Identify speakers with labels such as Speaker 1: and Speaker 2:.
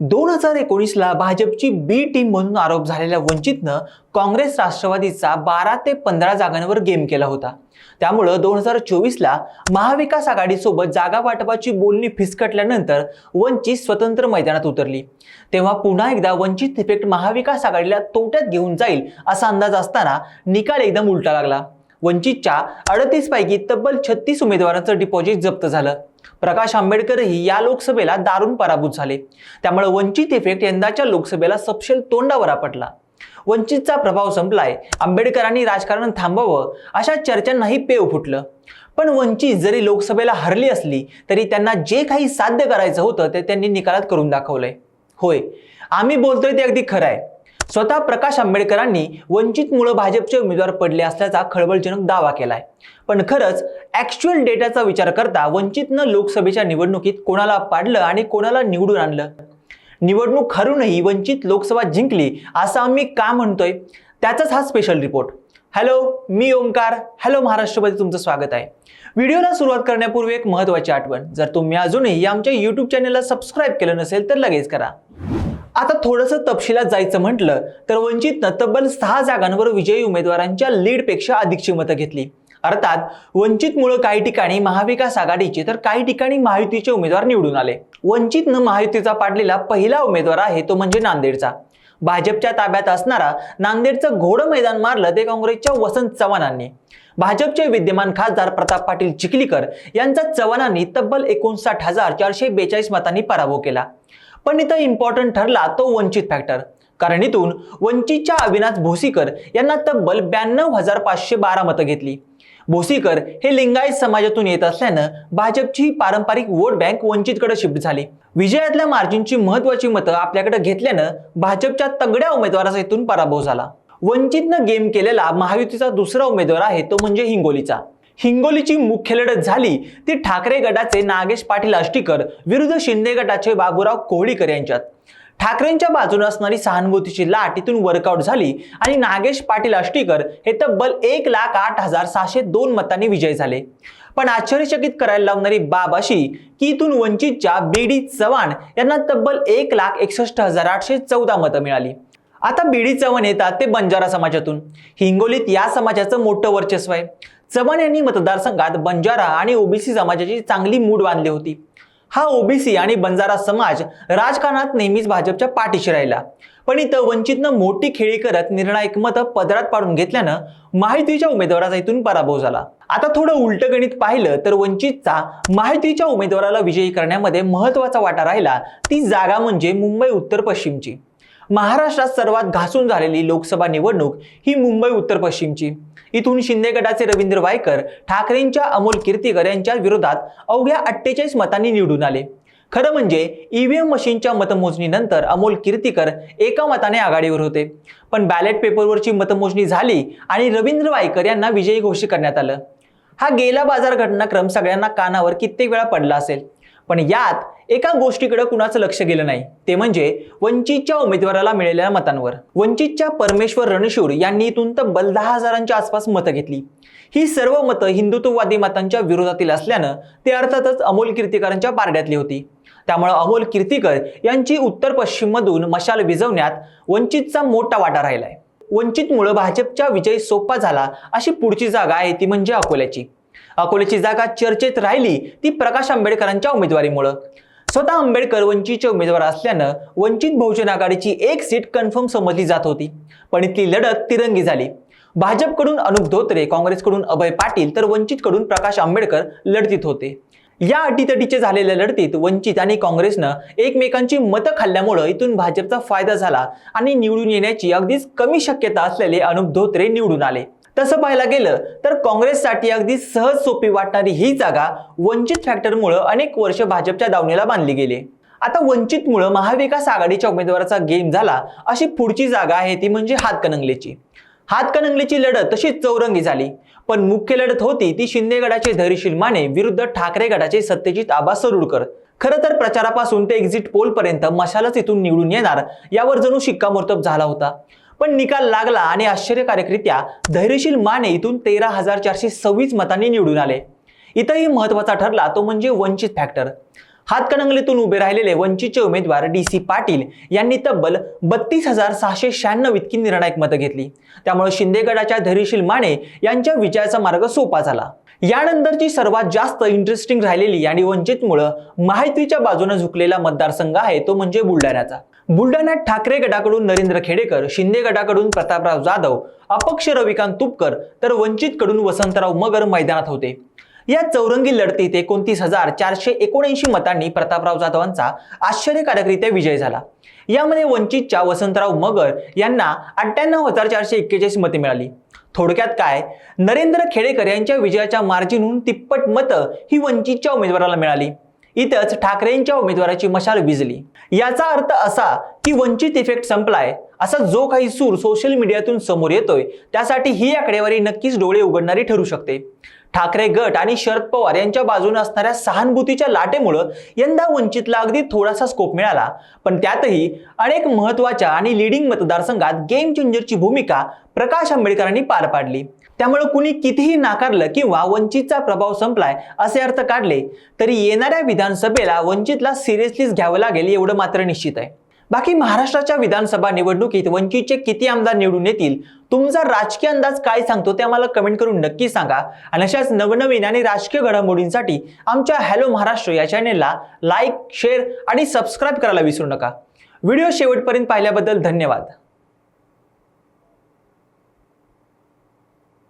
Speaker 1: दोन हजार एकोणीसला भाजपची बी टीम म्हणून आरोप झालेल्या वंचितनं काँग्रेस राष्ट्रवादीचा बारा ते पंधरा जागांवर गेम केला होता. त्यामुळं दोन हजार चोवीसला महाविकास आघाडीसोबत जागा वाटपाची बोलणी फिसकटल्यानंतर वंचित स्वतंत्र मैदानात उतरली. तेव्हा पुन्हा एकदा वंचित इफेक्ट महाविकास आघाडीला तोट्यात घेऊन जाईल असा अंदाज असताना निकाल एकदम उलटा लागला. वंचितच्या अडतीस पैकी तब्बल छत्तीस उमेदवारांचं डिपॉझिट जप्त झालं. प्रकाश आंबेडकरही या लोकसभेला दारुण पराभूत झाले. त्यामुळे वंचित इफेक्ट यंदाच्या लोकसभेला सपशेल तोंडावर आपटला. वंचितचा प्रभाव संपलाय. आंबेडकरांनी राजकारण थांबावं अशा चर्चांनाही पेव फुटलं. पण वंचित जरी लोकसभेला हरली असली तरी त्यांना जे काही साध्य करायचं होतं ते त्यांनी निकालात करून दाखवलंय. होय आम्ही बोलतोय ते अगदी खरं आहे स्वतः प्रकाश आंबेडकरांनी वंचित मुळे भाजपचे उमेदवार पडले असल्याचा खळबळजनक दावा केलाय. पण खरंच ॲक्च्युअल डेटाचा विचार करता वंचितनं लोकसभेच्या निवडणुकीत कोणाला पाडलं आणि कोणाला निवडून आणलं? निवडणूक खरूनही वंचित लोकसभा जिंकली असं आम्ही का म्हणतोय? त्याचाच हा स्पेशल रिपोर्ट हॅलो मी ओंकार. हॅलो महाराष्ट्रमध्ये तुमचं स्वागत आहे. व्हिडिओला सुरुवात करण्यापूर्वी एक महत्त्वाची आठवण. जर तुम्ही अजूनही आमच्या यूट्यूब चॅनलला सबस्क्राईब केलं नसेल तर लगेच करा. आता थोडंसं तपशिलात जायचं म्हटलं तर वंचितनं तब्बल सहा जागांवर विजयी उमेदवारांच्या लीडपेक्षा अधिकची मतं घेतली. अर्थात वंचितमुळं काही ठिकाणी महाविकास आघाडीचे तर काही ठिकाणी महायुतीचे उमेदवार निवडून आले. वंचितनं महायुतीचा पाडलेला पहिला उमेदवार आहे तो म्हणजे नांदेडचा. भाजपच्या ताब्यात असणारा नांदेडचं घोडं मैदान मारलं ते काँग्रेसच्या वसंत चव्हाणांनी. भाजपचे विद्यमान खासदार प्रताप पाटील चिखलीकर यांचा चव्हाणांनी तब्बल एकोणसाठ हजार चारशे बेचाळीस मतांनी पराभव केला. पण इथं इम्पॉर्टंट ठरला तो वंचित फॅक्टर कारण इथून वंचितच्या अविनाश भोसीकर यांना तब्बल ब्याण्णव हजार पाचशे बारा मतं घेतली. भोसीकर हे लिंगायत समाजातून येत असल्यानं भाजपची ही पारंपरिक वोट बँक वंचितकडे शिफ्ट झाली. विजयातल्या मार्जिनची महत्वाची मतं आपल्याकडे घेतल्यानं भाजपच्या तगड्या उमेदवाराचा इथून पराभव झाला. वंचितनं गेम केलेला महायुतीचा दुसरा उमेदवार आहे तो म्हणजे हिंगोलीचा. हिंगोलीची मुख्य लढत झाली. ती ठाकरे गटाचे नागेश पाटील आष्टीकर विरुद्ध शिंदे गटाचे बाबूराव कोहळीकर यांच्यात. ठाकरेंच्या बाजूने असणारी सहानुभूतीची लाट इथून वर्कआउट झाली आणि नागेश पाटील आष्टीकर हे तब्बल एक लाख आठ हजार सहाशे दोन मतांनी विजयी झाले. पण आश्चर्यचकित करायला लावणारी बाब अशी की इथून वंचितच्या बीडी चव्हाण यांना तब्बल एक लाख एकसष्ट हजार आठशे चौदा मतं मिळाली. आता बीडी चव्हाण येतात ते बंजारा समाजातून. हिंगोलीत या समाजाचं मोठं वर्चस्व आहे. चव्हाण यांनी मतदारसंघात बंजारा आणि ओबीसी समाजाची चांगली मूड बांधली होती. हा ओबीसी आणि बंजारा समाज राजकारणात नेहमीच भाजपच्या पाठीशी राहिला. पण इथं वंचितनं मोठी खेळी करत निर्णायक मतं पदरात पाडून घेतल्यानं माहितीच्या उमेदवाराचा इथून पराभव झाला. आता थोडं उलट गणित पाहिलं तर वंचितचा माहितीच्या उमेदवाराला विजयी करण्यामध्ये महत्त्वाचा वाटा राहिला. ती जागा म्हणजे मुंबई उत्तर पश्चिमची. महाराष्ट्रात सर्वात घासून झालेली लोकसभा निवडणूक ही मुंबई उत्तर पश्चिमची. इथून शिंदे गटाचे रवींद्र वायकर ठाकरेंच्या अमोल कीर्तीकर यांच्या विरोधात अवघ्या अठ्ठेचाळीस मतांनी निवडून आले. खरं म्हणजे ईव्हीएम मशीनच्या मतमोजणीनंतर अमोल कीर्तीकर एका मताने आघाडीवर होते. पण बॅलेट पेपरवरची मतमोजणी झाली आणि रवींद्र वायकर यांना विजयी घोषित करण्यात आलं. हा गेला बाजार घटनाक्रम सगळ्यांना कानावर कित्येक वेळा पडला असेल. पण यात एका गोष्टीकडे कुणाचं लक्ष गेलं नाही. ते म्हणजे वंचितच्या उमेदवाराला मिळालेल्या मतांवर. वंचितच्या परमेश्वर रणशूर यांनी इथून तब्बल दहा हजारांच्या आसपास मतं घेतली. ही सर्व मतं हिंदुत्ववादी मतांच्या विरोधातील असल्यानं ते अर्थातच अमोल कीर्तीकरांच्या पारड्यातली होती. त्यामुळे अमोल कीर्तीकर यांची उत्तर पश्चिममधून मशाल विझवण्यात वंचितचा मोठा वाटा राहिलाय. वंचितमुळे भाजपचा विजय सोपा झाला अशी पुढची जागा आहे ती म्हणजे अकोल्याची. अकोल्याची जागा चर्चेत राहिली ती प्रकाश आंबेडकरांच्या उमेदवारीमुळं. स्वतः आंबेडकर वंचितचे उमेदवार असल्यानं वंचित बहुजन आघाडीची एक सीट कन्फर्म समजली जात होती. पण इथली लढत तिरंगी झाली. भाजपकडून अनुप धोत्रे काँग्रेसकडून अभय पाटील तर वंचितकडून प्रकाश आंबेडकर लढतीत होते. या अटीतटीचे झालेल्या लढतीत वंचित आणि काँग्रेसनं एकमेकांची मतं खाल्ल्यामुळं इथून भाजपचा फायदा झाला आणि निवडून येण्याची अगदीच कमी शक्यता असलेले अनुप धोत्रे निवडून आले. तसं पाहायला गेलं तर काँग्रेससाठी अगदी सहज सोपी वाटणारी ही जागा वंचित फॅक्टरमुळं अनेक वर्ष भाजपच्या दावणीला बांधली गेली. आता वंचितमुळं महाविकास आघाडीच्या उमेदवाराचा गेम झाला अशी पुढची जागा आहे ती म्हणजे हातकणंगलेची. हातकणंगलेची लढत तशी चौरंगी झाली पण मुख्य लढत होती ती शिंदे गटाचे धैर्यशील माने विरुद्ध ठाकरे गटाचे सत्यजित आबा सरुडकर. खरं तर प्रचारापासून ते एक्झिट पोलपर्यंत मशालच इथून निवडून येणार यावर जणू शिक्कामोर्तब झाला होता. पण निकाल लागला आणि आश्चर्यकारकरित्या धैर्यशील माने इथून तेरा हजार चारशे सव्वीस मतांनी निवडून आले. इथंही महत्त्वाचा ठरला तो म्हणजे वंचित फॅक्टर हातकणंगलेतून उभे राहिलेले वंचितचे उमेदवार डी सी पाटील यांनी तब्बल बत्तीस हजार सहाशे शहाण्णव इतकी निर्णायक मतं घेतली. त्यामुळे शिंदेगडाच्या धैर्यशील माने यांच्या विजयाचा मार्ग सोपा झाला. यानंतरची सर्वात जास्त इंटरेस्टिंग राहिलेली आणि वंचितमुळं माहितीच्या बाजूने झुकलेला मतदारसंघ आहे तो म्हणजे बुलढाण्याचा. बुलढाण्यात ठाकरे गटाकडून नरेंद्र खेडेकर शिंदे गटाकडून प्रतापराव जाधव अपक्ष रविकांत तुपकर तर वंचितकडून वसंतराव मगर मैदानात होते. या चौरंगी लढतीत एकोणतीस हजार चारशे एकोणऐंशी मतांनी प्रतापराव जाधवांचा आश्चर्यकारकरित्या विजय झाला. यामध्ये वंचितच्या वसंतराव मगर यांना अठ्ठ्याण्णव हजार चारशे एक्केचाळीस मते मिळाली. थोडक्यात काय? नरेंद्र खेडेकर यांच्या विजयाच्या मार्जिनहून तिप्पट मतं ही वंचितच्या उमेदवाराला मिळाली. इथंच ठाकरेंच्या उमेदवाराची मशाल विजली. याचा अर्थ असा की वंचित इफेक्ट संपलाय असा जो काही सूर सोशल मीडियातून समोर येतोय त्यासाठी ही आकडेवारी नक्कीच डोळे उघडणारी ठरू शकते. ठाकरे गट आणि शरद पवार यांच्या बाजूने असणाऱ्या सहानुभूतीच्या लाटेमुळं यंदा वंचितला अगदी थोडासा स्कोप मिळाला. पण त्यातही अनेक महत्त्वाच्या आणि लिडिंग मतदारसंघात गेम चेंजरची भूमिका प्रकाश आंबेडकरांनी पार पाडली. त्यामुळे कुणी कितीही नाकारलं किंवा वंचितचा प्रभाव संपलाय असे अर्थ काढले तरी येणाऱ्या विधानसभेला वंचितला सिरियसलीच घ्यावं लागेल एवढं मात्र निश्चित आहे. बाकी महाराष्ट्राच्या विधानसभा निवडणुकीत वंचितचे किती आमदार निवडून येतील तुमचा राजकीय अंदाज काय सांगतो ते आम्हाला कमेंट करून नक्की सांगा. आणि अशाच नवनवीन आणि राजकीय घडामोडींसाठी आमच्या हॅलो महाराष्ट्र या चॅनेलला लाईक शेअर आणि सबस्क्राईब करायला विसरू नका. व्हिडिओ शेवटपर्यंत पाहिल्याबद्दल धन्यवाद.